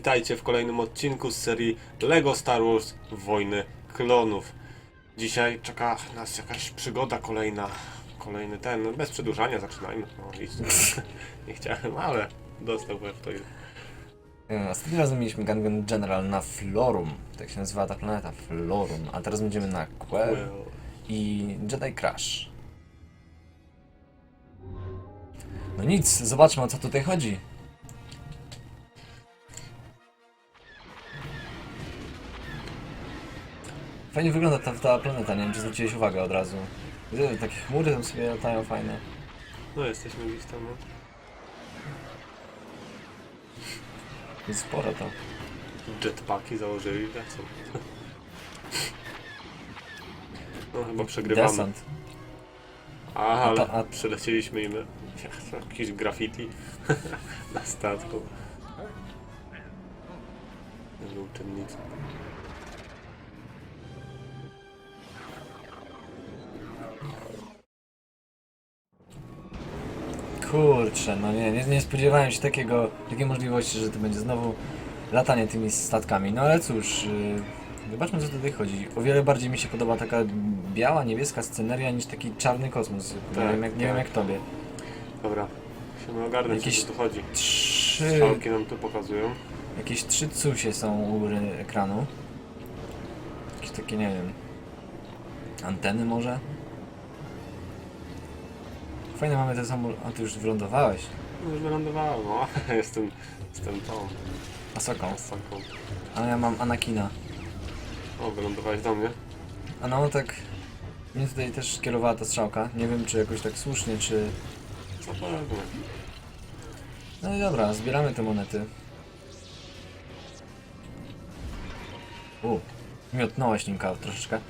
witajcie w kolejnym odcinku z serii LEGO Star Wars Wojny Klonów. Dzisiaj czeka nas jakaś przygoda kolejna, kolejny ten, no bez przedłużania zaczynajmy. No, idź. Nie chciałem, ale dostał w to jest. E, Ostatnim razem mieliśmy Gungan General na Florum, tak się nazywa ta planeta, Florum, a teraz będziemy na Quell Well, i Jedi Crash. No nic, zobaczmy o co tutaj chodzi. Fajnie wygląda ta, ta planeta, nie wiem czy zwróciłeś uwagę od razu. Widzę, takie chmury tam sobie latają fajne. no jesteśmy gdzieś tam, no. Jest sporo to. Jetpacki założyli, tak co? No chyba przegrywamy. Desant. A, ale A- a- przelecieliśmy im jakiś graffiti na statku. Nie uczennicy. Kurczę, no nie, nie, nie spodziewałem się takiego, takiej możliwości, że to będzie znowu latanie tymi statkami. No ale cóż, yy, zobaczmy co tutaj chodzi. O wiele bardziej mi się podoba taka biała, niebieska sceneria niż taki czarny kosmos. nie, Tak, wiem jak, nie wiem tak. jak tobie. Dobra, musimy ogarnąć Jakieś- o co tu chodzi. Trzy, Strzałki nam tu pokazują. jakieś trzy cusie są u góry ekranu. Jakieś takie, nie wiem, anteny może? Fajne mamy te samoloty. A ty już wylądowałeś. No już wylądowałem, no. Jestem, jestem tą Asoką. saką. A ja mam Anakina. O, wylądowałeś do mnie. A no tak. Mnie tutaj też kierowała ta strzałka. Nie wiem czy jakoś tak słusznie, czy. Co pewnie. No i dobra, zbieramy te monety. U, miotnąłeś linka troszeczkę.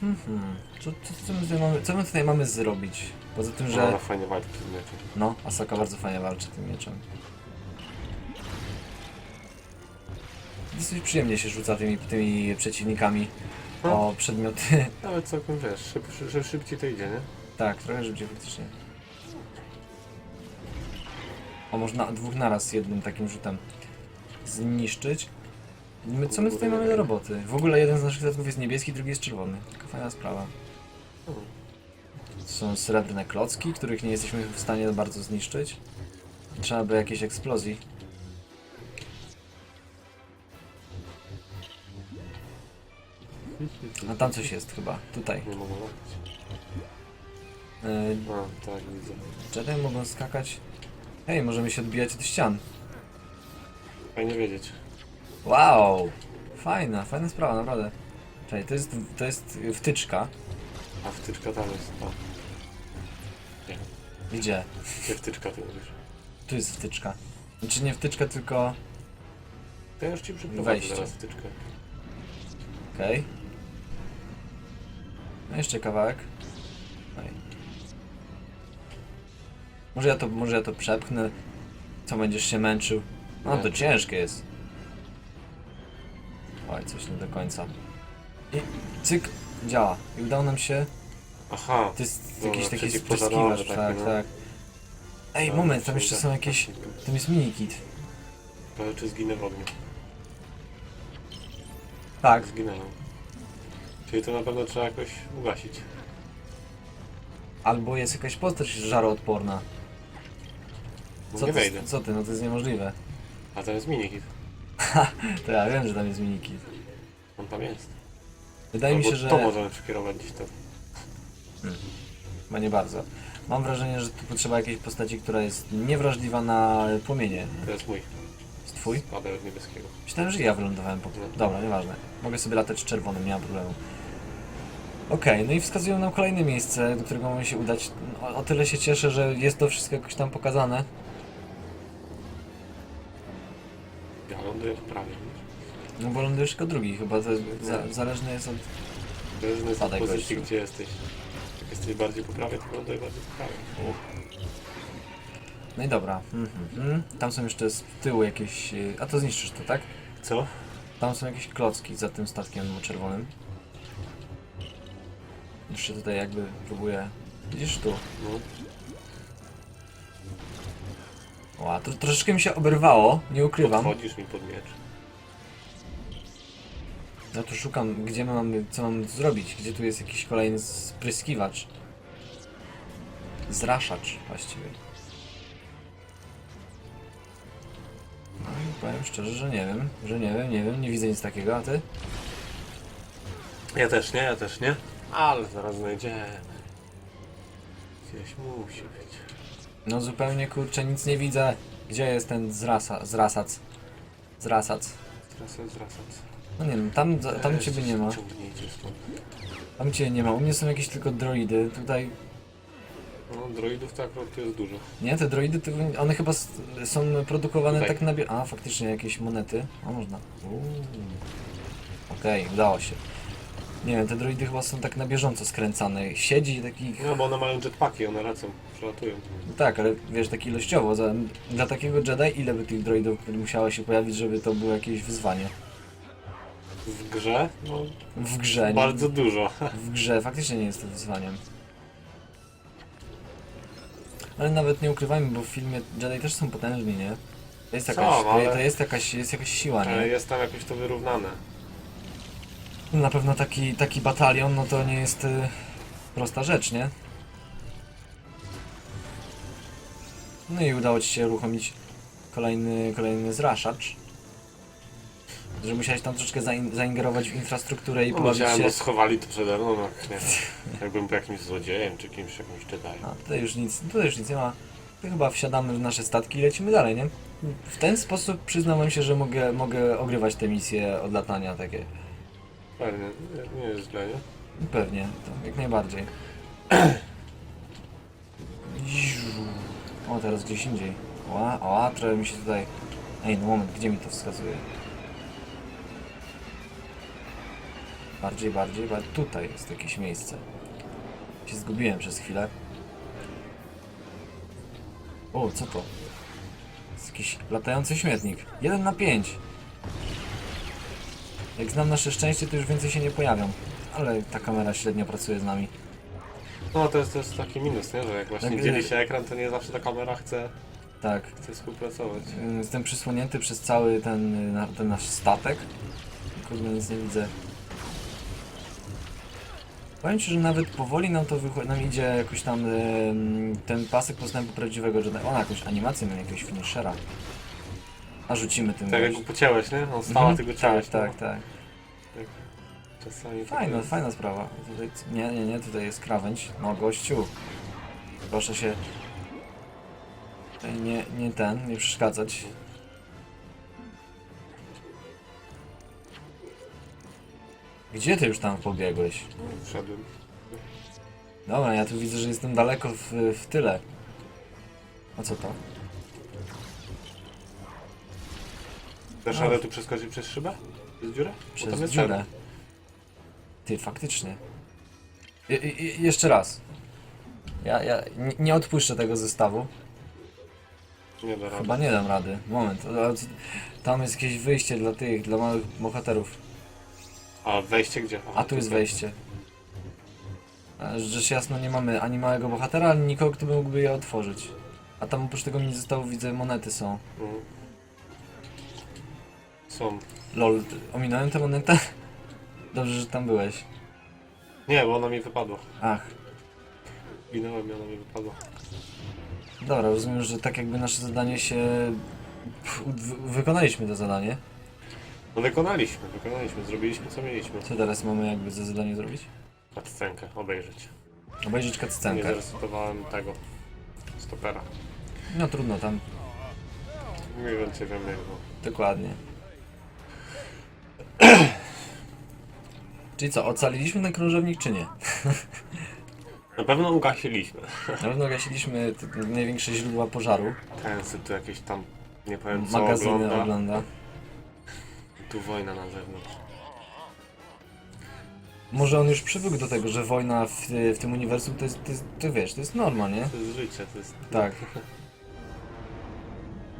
Hmm, hmm. Co, co, co, my tutaj mamy, co my tutaj mamy zrobić? Poza tym, Że... że. No, fajnie walczy tym mieczem. No, Asaka bardzo fajnie walczy tym mieczem. Dosyć przyjemnie się rzuca tymi, tymi przeciwnikami o przedmioty. Ale całkiem wiesz, szyb, szyb, szybciej to idzie, nie? Tak, trochę szybciej faktycznie. O, można dwóch naraz jednym takim rzutem zniszczyć. My, co my tutaj mamy do roboty? W ogóle jeden z naszych statków jest niebieski, drugi jest czerwony. Taka fajna sprawa. To są srebrne klocki, których nie jesteśmy w stanie bardzo zniszczyć. Trzeba by jakiejś eksplozji. A tam coś jest chyba, tutaj. Nie mogę A, tak, widzę. Jedi mogą skakać. Hej, możemy się odbijać od ścian. Fajnie wiedzieć. Wow! Fajna, fajna sprawa, naprawdę. Czekaj, to jest, to jest wtyczka. A wtyczka tam jest, o. Nie, Gdzie? nie wtyczka ty mówisz. Tu jest wtyczka. Znaczy nie wtyczka, tylko... To ja już ci przyprowadzę Wejście. zaraz wtyczkę. Okej. No jeszcze kawałek. Oj. Może ja to, może ja to przepchnę. Co, będziesz się męczył? No to Nie. ciężkie jest. Oj, coś nie do końca. I cyk, działa. I udało nam się Aha, To jest No, jakiś taki przeciwpożarowy spryskiwacz, taki, tak, no. tak. Ej, No, moment, tam czyli jeszcze tak, są jakieś... właśnie. Tam jest minikit. To czy zginę w ogniu? Tak. Zginęłem. Czyli to na pewno trzeba jakoś ugasić. Albo jest jakaś postać żaroodporna. Bo Co nie ty, wejdę. co ty, no to jest niemożliwe. A tam jest minikit. To ja wiem, że tam jest minikit. On tam jest. Wydaje mi Albo się, że... To możemy przekierować gdzieś tam. Chyba nie bardzo. Mam wrażenie, że tu potrzeba jakiejś postaci, która jest niewrażliwa na płomienie. To jest mój. Jest twój? Spadaj od niebieskiego. Myślałem, że ja wylądowałem po... Dobra, nieważne. Mogę sobie latać czerwonym, nie ma problemu. Okej, no i wskazują nam kolejne miejsce, do którego mamy się udać. O, o tyle się cieszę, że jest to wszystko jakoś tam pokazane. Ja ląduję w prawie. No bo lądujesz tylko drugi, chyba to za, zależne jest od... Zależne jest od Spadaj, pozycji, gościu. gdzie jesteś. Jak jesteś bardziej po prawej, to ląduję bardziej po prawej. No i dobra. Mhm, mhm. Tam są jeszcze z tyłu jakieś... y, A to zniszczysz to, tak? Co? Tam są jakieś klocki za tym statkiem czerwonym. Jeszcze tutaj jakby próbuję... Widzisz tu? No. Ła, to troszeczkę mi się oberwało, nie ukrywam. Podchodzisz mi pod miecz. Ja tu szukam, gdzie my mamy, co mamy zrobić, gdzie tu jest jakiś kolejny spryskiwacz. Zraszacz właściwie. No i powiem szczerze, że nie wiem, że nie wiem, nie wiem, nie widzę nic takiego, a ty? Ja też nie, ja też nie. Ale zaraz znajdziemy. Gdzieś musi być. No zupełnie kurczę, nic nie widzę. Gdzie jest ten zrasa, zrasac? Zrasac. Jest wracać. No nie wiem, tam, tam ciebie nie ma. Tam ciebie nie ma, u mnie są jakieś tylko droidy. Tutaj, No, droidów to akurat jest dużo. nie, te droidy, to, one chyba są produkowane Tutaj. tak na bie... A, faktycznie jakieś monety. A, można. Uuu. Okej, udało się. Nie wiem, te droidy chyba są tak na bieżąco skręcane. Siedzi takich... No bo one mają jetpacki, one lecą, przelatują. No tak, ale wiesz, tak ilościowo. Za, dla takiego Jedi ile by tych droidów musiało się pojawić, żeby to było jakieś wyzwanie? W grze? No, W grze. nie- bardzo dużo. W grze faktycznie nie jest to wyzwaniem. Ale nawet nie ukrywajmy, bo w filmie Jedi też są potężni, nie? To jest Są, jakaś, to, ale- to jest jakaś, jest jakaś siła, Ale nie? jest tam jakoś to wyrównane. Na pewno taki, taki batalion, no to nie jest y, prosta rzecz, nie? No i udało ci się uruchomić kolejny, kolejny zraszacz. Że musiałeś tam troszeczkę zain zaingerować w infrastrukturę i No, pobawić się... bo schowali to przede mną, no, nie wiem. Jakbym był jakimś złodziejem, czy kimś, jakimś Jedi. A, tutaj już nic, tutaj już nic nie ma. To chyba wsiadamy w nasze statki i lecimy dalej, nie? W ten sposób przyznam wam się, że mogę, mogę ogrywać te misje od latania takie. Pewnie, nie, nie jest źle, nie? Pewnie, to jak najbardziej. O, teraz gdzieś indziej. Ła, o, trochę mi się tutaj... Ej, no moment, gdzie mi to wskazuje? Bardziej, bardziej, bardziej. Tutaj jest jakieś miejsce. Się zgubiłem przez chwilę. O, co to? Jest jakiś latający śmietnik. 1 na 5. Jak znam nasze szczęście, to już więcej się nie pojawią. Ale ta kamera średnio pracuje z nami. No to jest, jest taki minus, nie? Że jak właśnie Tak, dzieli się ekran, to nie zawsze ta kamera chce, Tak. chce współpracować. y, Jestem przysłonięty przez cały ten, y, na- ten nasz statek. Kurde, nic nie widzę. Powiem Ci, że nawet powoli nam to wychodzi, nam idzie jakoś tam ten pasek postępu prawdziwego Jedi. O, jakąś animację ma jakiegoś finishera. A rzucimy tym Tak jak go pocięłeś, nie? On stała, Mhm, ty go ciąłeś. Tak, tak, tak. Czasami tak Fajna, jest. fajna sprawa. Tutaj, nie, nie, nie, tutaj jest krawędź. No gościu. Proszę się. Tutaj nie, nie ten, nie przeszkadzać. Gdzie ty już tam pobiegłeś? Wszedłem. Dobra, ja tu widzę, że jestem daleko w, w tyle. A co to? Dasz radę tu przeskoczyć przez szybę? Przez dziurę? Bo Przez tam jest dziurę. ten. Ty, faktycznie. Je, je, jeszcze raz. Ja, ja nie, nie odpuszczę tego zestawu. Nie da rady. Chyba nie dam rady. Moment. Tam jest jakieś wyjście dla tych, dla małych bohaterów. A wejście gdzie? Aha, A tu jest wejście. A Rzecz jasno nie mamy ani małego bohatera, ani nikogo, kto by mógłby je otworzyć. A tam oprócz tego mi zostało, widzę, monety są. Mhm. Są. Lol, ominąłem tę monetę? Dobrze, że tam byłeś. Nie, bo ona mi wypadła. Ach, Ginąłem i ona mi wypadła. dobra, rozumiem, że tak jakby nasze zadanie się... Pff, wykonaliśmy to zadanie. No wykonaliśmy, wykonaliśmy, zrobiliśmy co mieliśmy. Co teraz mamy jakby za zadanie zrobić? Cutscenkę, obejrzeć. Obejrzeć Nie cutscenkę. zaresetowałem tego stopera. No trudno, tam Mniej więcej wiem jak było. Dokładnie. Czyli co, ocaliliśmy ten krążownik czy nie? Na pewno ugasiliśmy. Na pewno gasiliśmy te największe źródła pożaru. Ten sobie tu jakieś tam, nie powiem co Magazyny ogląda. ogląda. Tu wojna na zewnątrz. Może on już przywykł do tego, że wojna w, w tym uniwersum to jest, to jest, to wiesz, to jest norma, nie? To jest życie, to jest... Tak.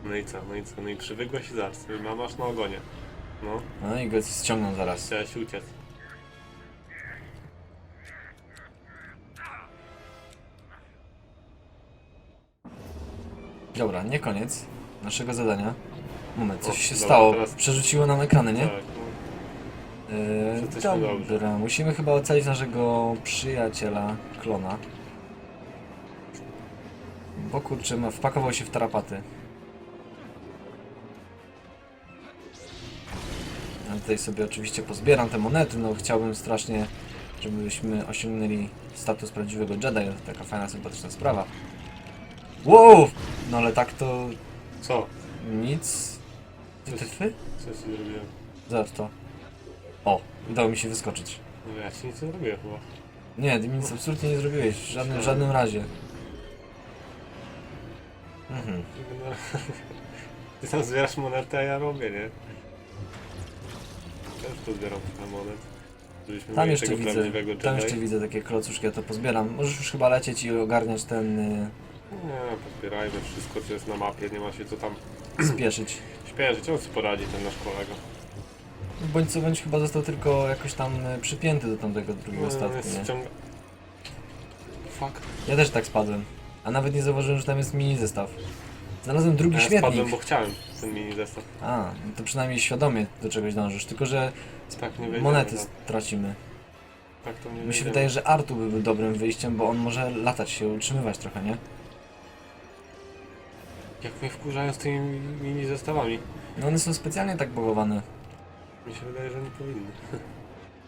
No i co, no i co, no i przywykłeś i zaraz, ma- masz na ogonie. No, No i go ściągną zaraz. chciałeś uciec. Dobra, nie koniec. naszego zadania. Moment, coś O, się dobra, stało. teraz- Przerzuciło nam ekrany, nie? Tak, no. Yy, Jesteśmy dobrze. dobra, musimy chyba ocalić naszego przyjaciela, klona. Bo kurczę, ma- wpakował się w tarapaty. Ja tutaj sobie oczywiście pozbieram te monety, no chciałbym strasznie, żebyśmy osiągnęli status prawdziwego Jedi, to taka fajna, sympatyczna sprawa. Wow! No ale tak to Co? nic. Ty, ty, ty? Co ci zrobiłem? Zobacz to. O, udało mi się wyskoczyć. No ja ci nic nie zrobiłem chyba. Nie, ty mi nic absolutnie nie zrobiłeś, w żadnym, w żadnym razie. Mhm. Ty tam zbierasz monetę, a ja robię, nie? Też tu zbieram monet. Żebyśmy Tam mieli jeszcze tego widzę, prawdziwego Jedi. tam jeszcze widzę takie klocuszki, ja to pozbieram. Możesz już chyba lecieć i ogarniać ten, y, Nie, pozbierajmy wszystko, co jest na mapie, nie ma się co tam spieszyć. Śpieszyć. On sobie poradzi, ten nasz kolega. Bądź co bądź chyba został tylko jakoś tam y, przypięty do tamtego drugiego No, statku, jest nie? ściąga... Fuck. Ja też tak spadłem. A nawet nie zauważyłem, że tam jest mini zestaw. Znalazłem drugi Ja śmietnik. spadłem, bo chciałem ten mini zestaw. A, no to przynajmniej świadomie do czegoś dążysz, tylko że Tak nie wejdziemy. monety no. stracimy. Tak to nie Mi się wejdziemy. wydaje, że Artu by był dobrym wyjściem, bo on może latać się, utrzymywać trochę, nie? Jak mnie wkurzają z tymi mini zestawami. No one są specjalnie tak bugowane. Mi się wydaje, że nie powinny.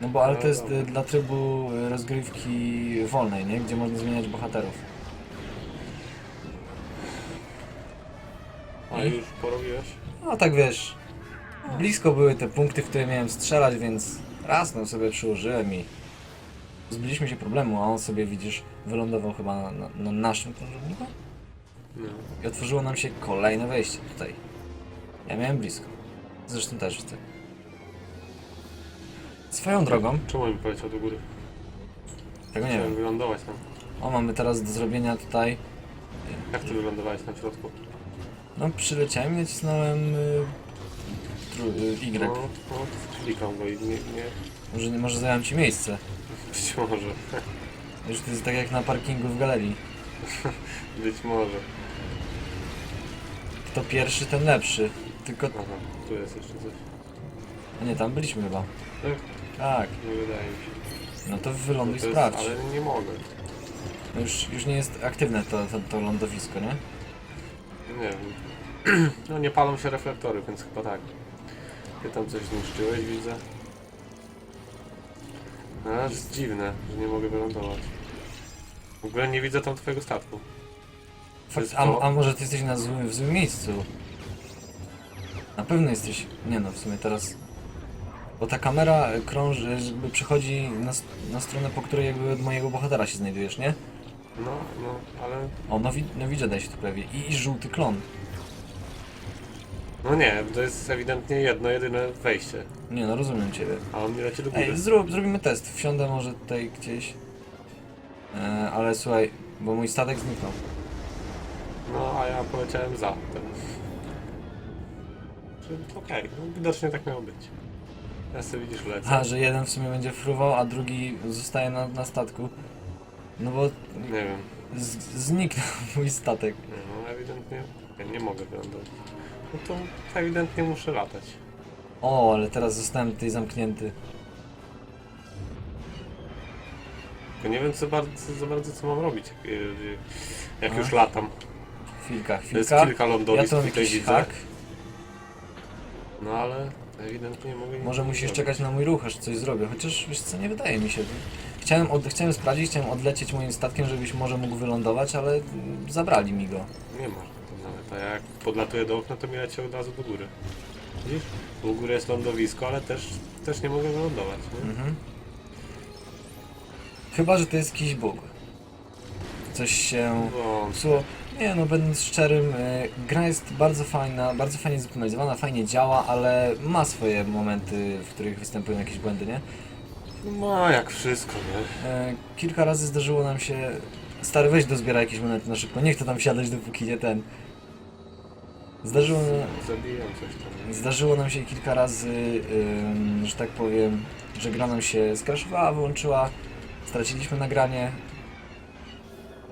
No bo ale to jest y, dla trybu y, rozgrywki wolnej, nie? Gdzie można zmieniać bohaterów. A I? już porobiłeś? No tak wiesz, blisko były te punkty, w które miałem strzelać, więc raz no sobie przyłożyłem i zbyliśmy się problemu, a on sobie widzisz, wylądował chyba na, na, na naszym krążowniku No. i otworzyło nam się kolejne wejście tutaj. Ja miałem blisko. Zresztą też ty. Swoją drogą, Czemu mi poleciał do góry? tego nie Chciałem wiem. wylądować tam. O, mamy teraz do zrobienia tutaj. Jak ty wylądowałeś na środku? No, przyleciałem i nacisnąłem y, tru, y, Y. No, no, klikam go i nie, nie... Może, może zająłem ci miejsce. Być może. Już to jest tak jak na parkingu w galerii. Być może. Kto pierwszy, ten lepszy. Tylko. Aha, tu jest jeszcze coś. A nie, tam byliśmy chyba. Tak? Tak. Nie wydaje mi się. No to wyląduj, To jest, sprawdź. ale nie mogę. No już, już nie jest aktywne to, to, to lądowisko, nie? Nie wiem. No nie palą się reflektory, więc chyba tak. Ty tam coś zniszczyłeś, widzę. A, to jest dziwne, że nie mogę wylądować. W ogóle nie widzę tam twojego statku. Jest a, a może ty jesteś na złym, w złym miejscu? Na pewno jesteś. Nie no, w sumie teraz. Bo ta kamera krąży, jakby przychodzi na, s- na stronę, po której jakby od mojego bohatera się znajdujesz, nie? No, no, ale... O, nowi, nowi Jedi się tu pojawi. I, I żółty klon. No nie, to jest ewidentnie jedno, jedyne wejście. Nie no, rozumiem ciebie. A on mi leci do góry. Ej, zrób, zrobimy test. Wsiądę może tutaj gdzieś. E, ale słuchaj, bo mój statek zniknął. No, a ja poleciałem za ten. Czy- Okej, no widocznie tak miało być. Ja sobie widzisz lecę. A, że jeden w sumie będzie fruwał, a drugi zostaje na, na statku. No bo Nie wiem. z, zniknął mój statek. No ewidentnie ja nie mogę wylądować. No to ewidentnie muszę latać. O, ale teraz zostałem tutaj zamknięty. Tylko nie wiem co bardzo, za bardzo co mam robić, jak, jak już latam. Chwilka, To jest chwilka. kilka Ja lądowisk tu mam tutaj jakiś widzę. hak. No ale ewidentnie nie mogę Może musisz czekać na mój ruch, aż coś zrobię. Chociaż wiesz co, nie wydaje mi się. Chciałem, od, chciałem sprawdzić, chciałem odlecieć moim statkiem, żebyś może mógł wylądować, ale mm, zabrali mi go. Nie ma to nawet. A jak podlatuję do okna, to mi leci od razu do góry. Widzisz? U góry jest lądowisko, ale też, też nie mogę wylądować. Nie? Mhm. Chyba, że to jest jakiś bóg. Coś się No, psuło. Nie no, będąc szczerym, y, gra jest bardzo fajna, bardzo fajnie zoptymalizowana, fajnie działa, ale ma swoje momenty, w których występują jakieś błędy, nie? no jak wszystko, nie? E, kilka razy zdarzyło nam się... Stary, weź dozbieraj jakieś monety na szybko, nie chcę tam siadać dopóki nie ten... Zdarzyło, Zabiłem coś tam. zdarzyło nam się kilka razy, ym, że tak powiem, że gra nam się skraszowała, wyłączyła, straciliśmy nagranie.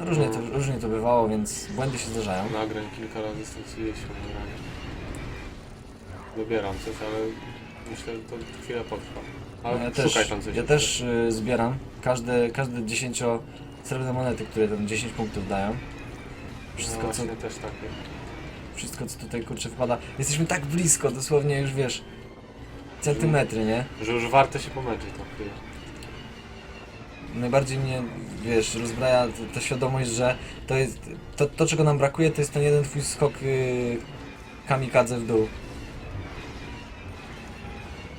Różnie to, No. różnie to bywało, więc błędy się zdarzają. Nagrań kilka razy straciliśmy nagranie. Dobieram coś, ale myślę, że to chwilę potrwa. Ale ja szukaj też, tam coś. ja też y, zbieram każde, każde 10 srebrne monety, które tam 10 punktów dają. Wszystko no, co, właśnie też takie. wszystko co tutaj kurczę wpada. Jesteśmy tak blisko, dosłownie już wiesz. Centymetry, nie? Że już warto się pomęczyć chwilę. Najbardziej mnie, wiesz, rozbraja ta, świadomość, że to jest. To, to czego nam brakuje, to jest ten jeden twój skok y, kamikadze w dół.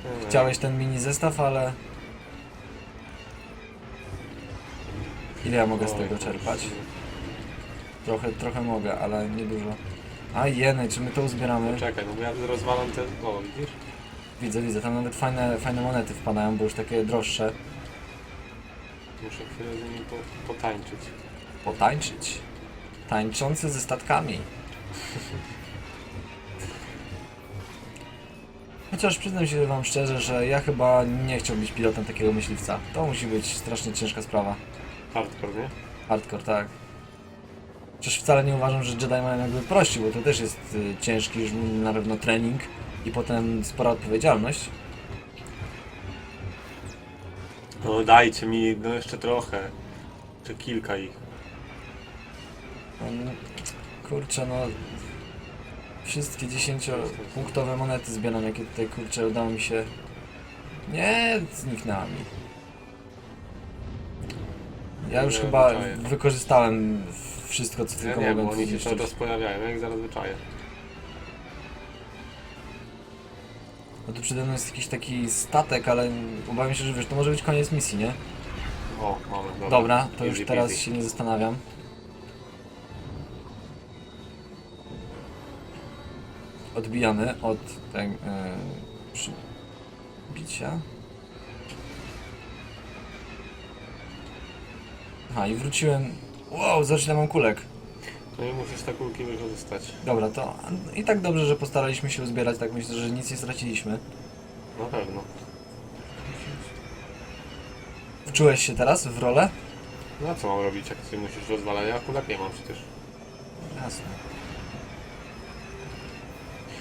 Nie, Chciałeś ten mini zestaw, ale. Ile ja mogę z tego czerpać? Trochę, trochę mogę, ale nie dużo. A jeny, czy my to uzbieramy? Czekaj, no bo ja rozwalam te... O, widzisz? Widzę, widzę, tam nawet fajne, fajne monety wpadają, bo już takie droższe. Muszę chwilę z nimi po, potańczyć. Potańczyć. Tańczący ze statkami. Chociaż przyznam się wam szczerze, że ja chyba nie chciałbym być pilotem takiego myśliwca. To musi być strasznie ciężka sprawa. Hardcore, nie? Hardcore, tak. Przecież wcale nie uważam, że Jedi mają jakby prości, bo to też jest y, ciężki już na pewno trening i potem spora odpowiedzialność. No dajcie mi, no jeszcze trochę. Czy kilka ich. No, kurczę, no... Wszystkie 10-punktowe monety zbieram, jakie tutaj, kurczę, udało mi się... Nie, zniknęła mi. Ja już Nie, chyba wykorzystałem wszystko, co Ja tylko nie, bo mogłem oni się cały czas pojawiają, ja ich zaraz wyczaję. No tu przede mną jest jakiś taki statek, ale obawiam się, że wiesz, to może być koniec misji, nie? O, mamy, dobra. Dobra, to już Easy teraz peasy. się nie zastanawiam. Odbijamy od tak, e, przybicia. Aha, i wróciłem. Wow, zobacz ile mam kulek. No i musisz te kulki wykorzystać. Dobra, to i tak dobrze, że postaraliśmy się uzbierać, tak myślę, że nic nie straciliśmy. Na pewno. Wczułeś się teraz w rolę? No a co mam robić, jak ty musisz rozwalać? Ja kulek nie mam przecież. Jasne.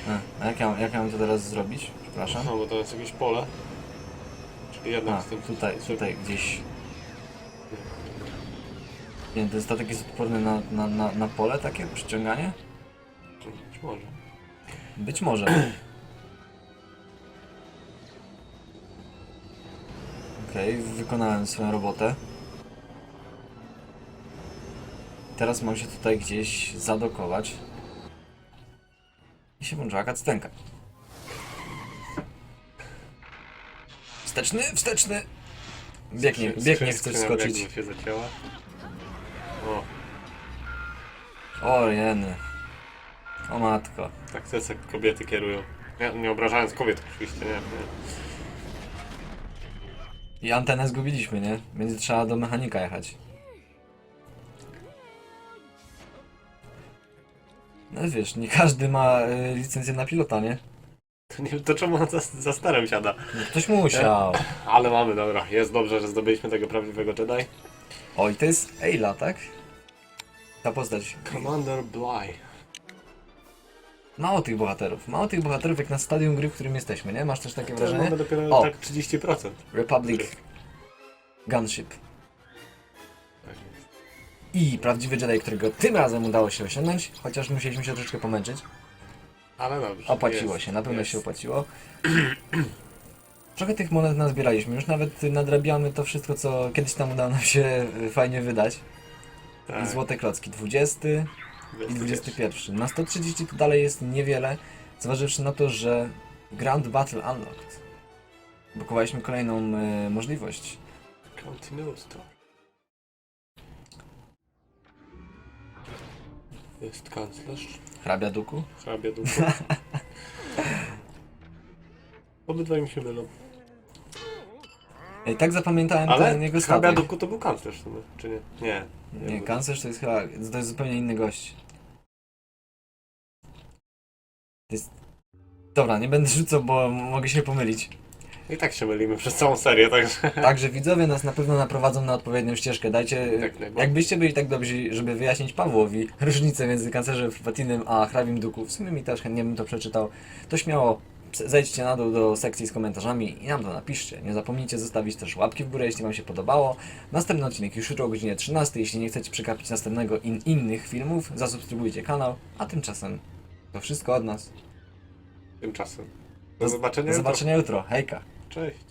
A, a jak, ja, jak ja mam to teraz zrobić? Przepraszam. No bo to jest jakieś pole. Czyli jednak A, z tym... tutaj, tutaj gdzieś. Nie ten statek jest odporny na, na, na, na pole takie? Przyciąganie? Być może. Być może. Okej, wykonałem swoją robotę. Teraz mam się tutaj gdzieś zadokować. I się włączyła kactenka. Wsteczny, wsteczny! Biegnie, biegnie, chcesz skoczyć. biegów się zacięła. O, O jeny. O matko. tak to jest jak kobiety kierują. Nie, nie obrażając kobiet oczywiście, nie, nie. I antenę zgubiliśmy, nie? Będzie trzeba do mechanika jechać. No wiesz, nie każdy ma y, licencję na pilota, nie? To, nie, to czemu on za, za starym siada? No, Ktoś musiał. Ale mamy, dobra. Jest dobrze, że zdobyliśmy tego prawdziwego Jedi. O, i to jest Ayla, tak? Ta postać. Commander Bly. Mało tych bohaterów. Mało tych bohaterów jak na stadium gry, w którym jesteśmy, nie? Masz też takie Teraz wrażenie? mamy dopiero O. tak 30%. Republic Gunship. Tak jest. I prawdziwy Jedi, którego tym razem udało się osiągnąć, chociaż musieliśmy się troszeczkę pomęczyć. Ale dobrze. Opłaciło jest, się, na pewno jest. się opłaciło. Trochę tych monet nazbieraliśmy, już nawet nadrabiamy to wszystko, co kiedyś tam udało nam się y, fajnie wydać. Tak, złote klocki, 20 i 21. Na 130 to dalej jest niewiele, zważywszy na to, że Grand Battle Unlocked. Blokowaliśmy kolejną y, możliwość. Continue store. Jest kanclerz. Hrabia Duku. Hrabia duchu. Obydwaj mi się mylą. I tak zapamiętałem Ale ten jego hrabia statek. duchu to był kanclerz, czy nie? Nie. Nie, kanclerz to jest chyba, to jest zupełnie inny gość. To jest... Dobra, nie będę rzucał, bo mogę się pomylić. I tak się mylimy przez całą serię, także... Także widzowie nas na pewno naprowadzą na odpowiednią ścieżkę. Dajcie, Tak najbardziej. jakbyście byli tak dobrzy, żeby wyjaśnić Pawłowi różnicę między kancerzem Fatinem a hrabim Duku, w sumie mi też chętnie bym to przeczytał, to śmiało zejdźcie na dół do sekcji z komentarzami i nam to napiszcie. Nie zapomnijcie zostawić też łapki w górę, jeśli Wam się podobało. Następny odcinek już jutro o godzinie 13. Jeśli nie chcecie przegapić następnego in innych filmów, zasubskrybujcie kanał, a tymczasem to wszystko od nas. Tymczasem. Do zobaczenia. Do jutro. zobaczenia jutro. Hejka! Cześć.